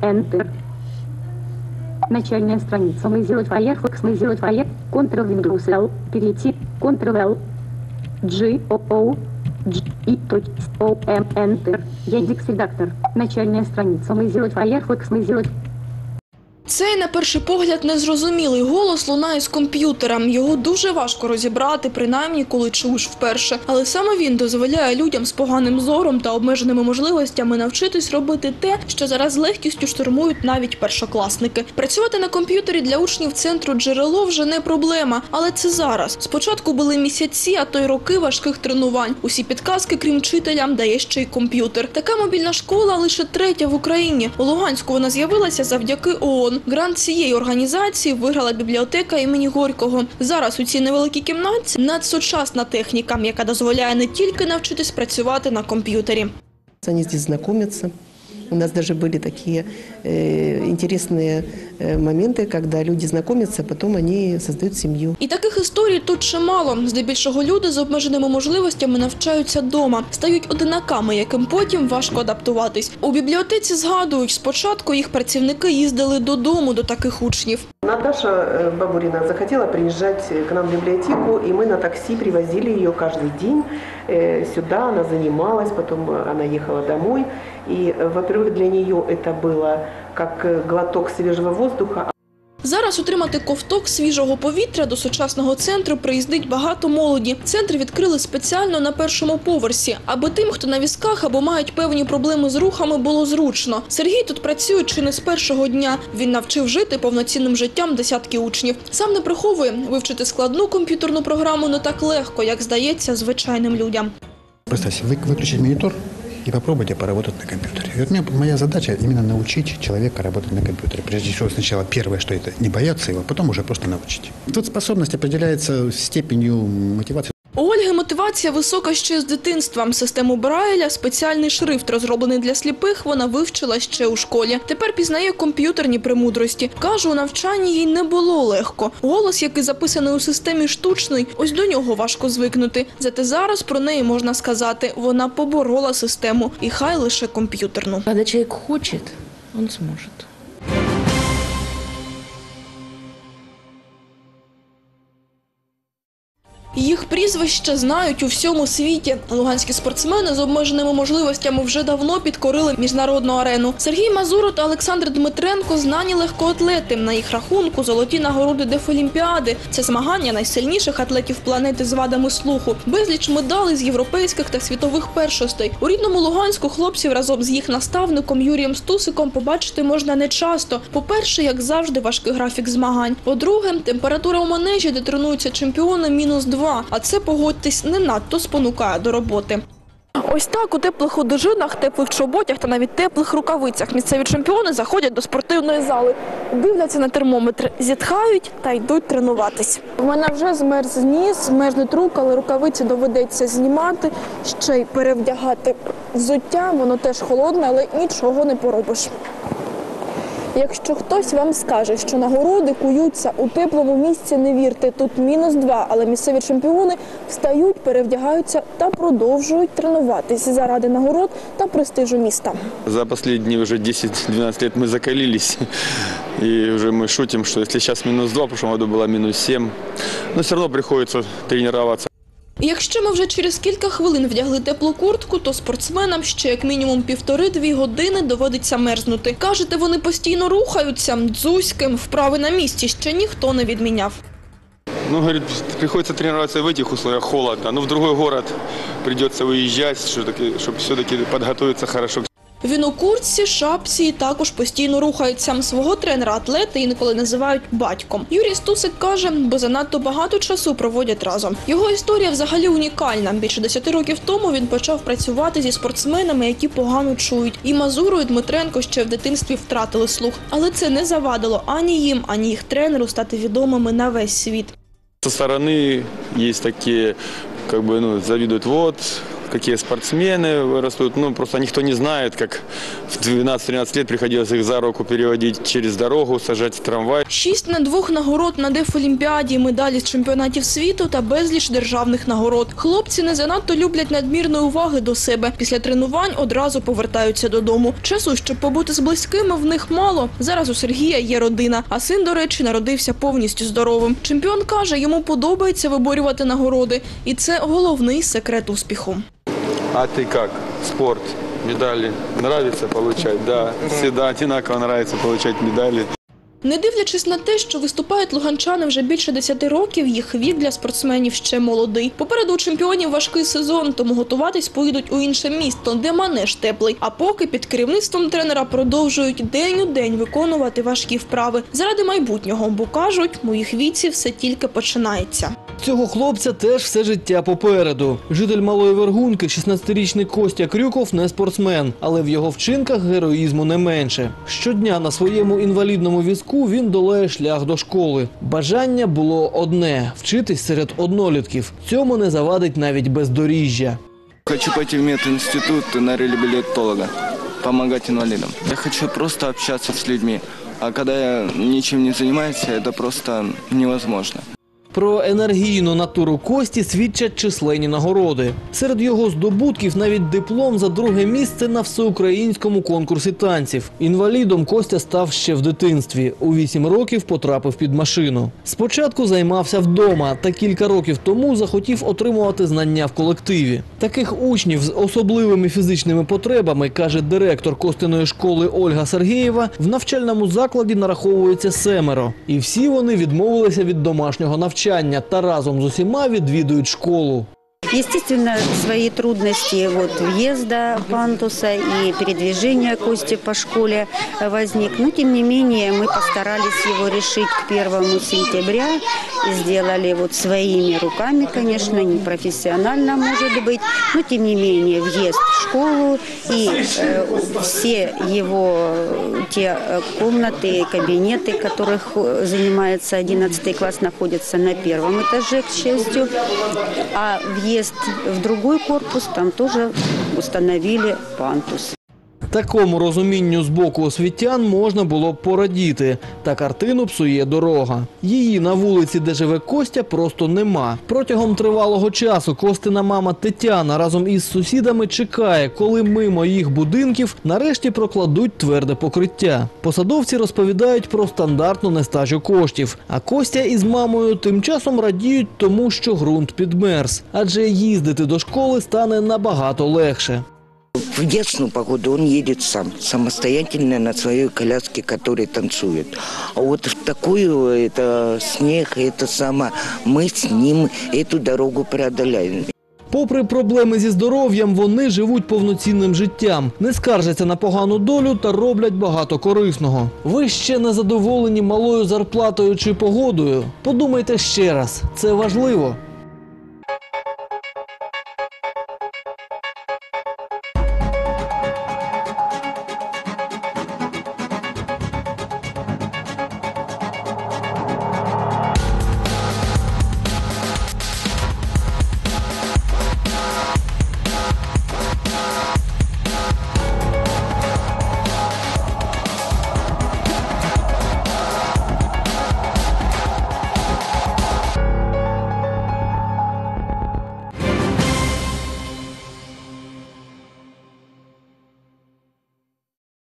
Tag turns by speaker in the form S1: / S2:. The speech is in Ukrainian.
S1: Enter. Начальная страница. Мы сделать Firefox, мы сделать Fire. Ctrl-Windows L. Перейти. Ctrl-L. G, O, O, G, I, O, M, Enter. Яндекс редактор. Начальная страница. Мы сделать Firefox, мы сделать
S2: Цей, на перший погляд, незрозумілий голос лунає з комп'ютера. Його дуже важко розібрати, принаймні, коли чуєш вперше. Але саме він дозволяє людям з поганим зором та обмеженими можливостями навчитись робити те, що зараз з легкістю штурмують навіть першокласники. Працювати на комп'ютері для учнів центру джерело вже не проблема, але це зараз. Спочатку були місяці, а то й роки важких тренувань. Усі підказки, крім вчителя, дає ще й комп'ютер. Така мобільна школа лише третя в Україні. У Луганську вона з'явилася завдяки ООН. Грант цієї організації виграла бібліотека імені Горького. Зараз у цій невеликій кімнаті надсучасна техніка, яка дозволяє не тільки навчитись працювати на комп'ютері.
S3: Вони здесь знакомятся. У нас даже были такие э, интересные э, моменты, когда люди знакомятся, а потом они создают семью.
S2: І таких історій тут чимало. Здебільшого люди з обмеженими можливостями навчаються дома, стають одинаками, яким потім важко адаптуватись. У бібліотеці згадують, спочатку їх працівники їздили додому до таких учнів.
S3: Наташа э, Бабурина захотела приезжать к нам в библиотеку, и мы на такси привозили ее каждый день э, сюда. Она занималась, потом э, она ехала домой. И, э, во-первых, для нее это было как э, глоток свежего воздуха,
S2: Зараз отримати ковток свіжого повітря до сучасного центру приїздить багато молоді. Центр відкрили спеціально на першому поверсі, аби тим, хто на візках або мають певні проблеми з рухами, було зручно. Сергій тут працює чи не з першого дня. Він навчив жити повноцінним життям десятки учнів. Сам не приховує вивчити складну комп'ютерну програму не так легко, як здається звичайним людям.
S4: Представьте, вы, выключить монитор и попробуйте поработать на компьютере. И вот меня, моя задача именно научить человека работать на компьютере. Прежде всего, сначала первое, что это, не бояться его, потом уже просто научить. Тут способность определяется степенью мотивации.
S2: Мотивація висока ще з дитинства. Систему Брайля, спеціальний шрифт, розроблений для сліпих, вона вивчила ще у школі. Тепер пізнає комп'ютерні премудрості. Каже, у навчанні їй не було легко. Голос, який записаний у системі штучний, ось до нього важко звикнути. Зате зараз про неї можна сказати, вона поборола систему, і хай лише комп'ютерну.
S5: Когда человек хочет, он сможет.
S2: Їх прізвище знають у всьому світі. Луганські спортсмени з обмеженими можливостями вже давно підкорили міжнародну арену. Сергій Мазуро та Олександр Дмитренко знані легкоатлети. На їх рахунку золоті нагороди Дефолімпіади. Це змагання найсильніших атлетів планети з вадами слуху. Безліч медалей з європейських та світових першостей. У рідному Луганську хлопців разом з їх наставником Юрієм Стусиком побачити можна не часто. По-перше, як завжди, важкий графік змагань. По-друге, температура у манежі, де тренуються чемпіони, мінус 2. А це, погодьтесь, не надто спонукає до роботи. Ось так у теплих одежинах, теплих чоботях та навіть теплих рукавицях місцеві чемпіони заходять до спортивної зали, дивляться на термометр, зітхають та йдуть тренуватись. У мене вже змерз ніс, змерзнуть рук, але рукавиці доведеться знімати, ще й перевдягати взуття. Воно теж холодне, але нічого не поробиш. Якщо хтось вам скаже, що нагороди куються у теплому місці, не вірте, тут мінус два, але місцеві чемпіони встають, перевдягаються та продовжують тренуватись заради нагород та престижу міста.
S6: За последние уже 10-12 лет мы закалились. И уже мы шутим, что если сейчас минус 2, в прошлом году было минус 7, но все равно приходится тренироваться.
S2: Якщо ми вже через кілька хвилин вдягли теплу куртку, то спортсменам ще як мінімум півтори-дві години доводиться мерзнути. Кажете, вони постійно рухаються. Дзузьким вправи на місці ще ніхто не відміняв.
S6: Ну, говорит, приходится тренироваться в этих условиях холодно, но в другой город придется уезжать, чтобы все-таки подготовиться хорошо к
S2: Він у куртці, шапці також постійно рухається. Свого тренера атлети інколи називають батьком. Юрій Стусик каже, бо занадто багато часу проводять разом. Його історія взагалі унікальна. Більше 10 років тому він почав працювати зі спортсменами, які погано чують. І Мазуру і Дмитренко ще в дитинстві втратили слух. Але це не завадило ані їм, ані їх тренеру стати відомими на весь світ.
S6: Со стороны есть такие, как бы, ну, завидуют, вот, какие спортсмены вырастут. Ну, просто никто не знает, как в 12-13 лет приходилось их за руку переводить через дорогу, сажать в трамвай.
S2: Шість на двох нагород на Дефолімпіаді, медалі з чемпіонатів світу та безліч державних нагород. Хлопці не занадто люблять надмірної уваги до себе. Після тренувань одразу повертаються додому. Часу, щоб побути з близькими, в них мало. Зараз у Сергія є родина, а син, до речі, народився повністю здоровим. Чемпіон каже, йому подобається виборювати нагороди, і це головний секрет успіху.
S6: А ты как? Спорт, медали нравится получать? Да, всегда одинаково нравится получать медали.
S2: Не дивлячись на те, що виступають луганчани вже більше 10 років, їх вік для спортсменів ще молодий. Попереду у чемпіонів важкий сезон, тому готуватись поїдуть у інше місто, де манеж теплий. А поки під керівництвом тренера продовжують день у день виконувати важкі вправи заради майбутнього, бо кажуть, у їх віці все тільки починається.
S7: Цього хлопця теж все життя попереду. Житель малої вергунки, 16-річний Костя Крюков, не спортсмен, але в його вчинках героїзму не менше. Щодня на своєму інвалідному візку він долає шлях до школи. Бажання було одне вчитись серед однолітків. Цьому не завадить навіть бездоріжжя.
S8: Хочу пойти в мединститут на реабилитолога, помогать инвалидам. Я хочу просто общаться с людьми. А когда я ничем не занимаюсь, это просто невозможно.
S7: Про енергійну натуру Кості свідчать численні нагороди. Серед його здобутків навіть диплом за друге місце на всеукраїнському конкурсі танців. Інвалідом Костя став ще в дитинстві. У вісім років потрапив під машину. Спочатку займався вдома, та кілька років тому захотів отримувати знання в колективі. Таких учнів з особливими фізичними потребами, каже директор Костиної школи Ольга Сергієва, в навчальному закладі нараховується семеро. І всі вони відмовилися від домашнього навчання та разом з усіма відвідують школу.
S9: Естественно, свои трудности вот въезда пандуса и передвижения Кости по школе э, возник. Но, тем не менее, мы постарались его решить к 1 сентября. Сделали вот своими руками, конечно, не профессионально, может быть. Но, тем не менее, въезд в школу и э, все его те э, комнаты, кабинеты, которых э, занимается 11 класс, находятся на первом этаже, к счастью. А въезд в другой корпус там тоже установили пантус.
S7: Такому розумінню з боку освітян можна було б порадіти. Та картину псує дорога. Її на вулиці, де живе Костя, просто нема. Протягом тривалого часу Костина мама Тетяна разом із сусідами чекає, коли мимо їх будинків нарешті прокладуть тверде покриття. Посадовці розповідають про стандартну нестачу коштів. А Костя із мамою тим часом радіють тому, що ґрунт підмерз. Адже їздити до школи стане набагато легше.
S10: В ясную погоду он едет сам, самостоятельно на своей коляске, которая танцует. А вот в такую, это снег, это само, мы с ним эту дорогу преодоляем.
S7: Попри проблеми зі здоров'ям, вони живуть повноцінним життям, не скаржаться на погану долю та роблять багато корисного. Ви ще не задоволені малою зарплатою чи погодою? Подумайте ще раз, це важливо.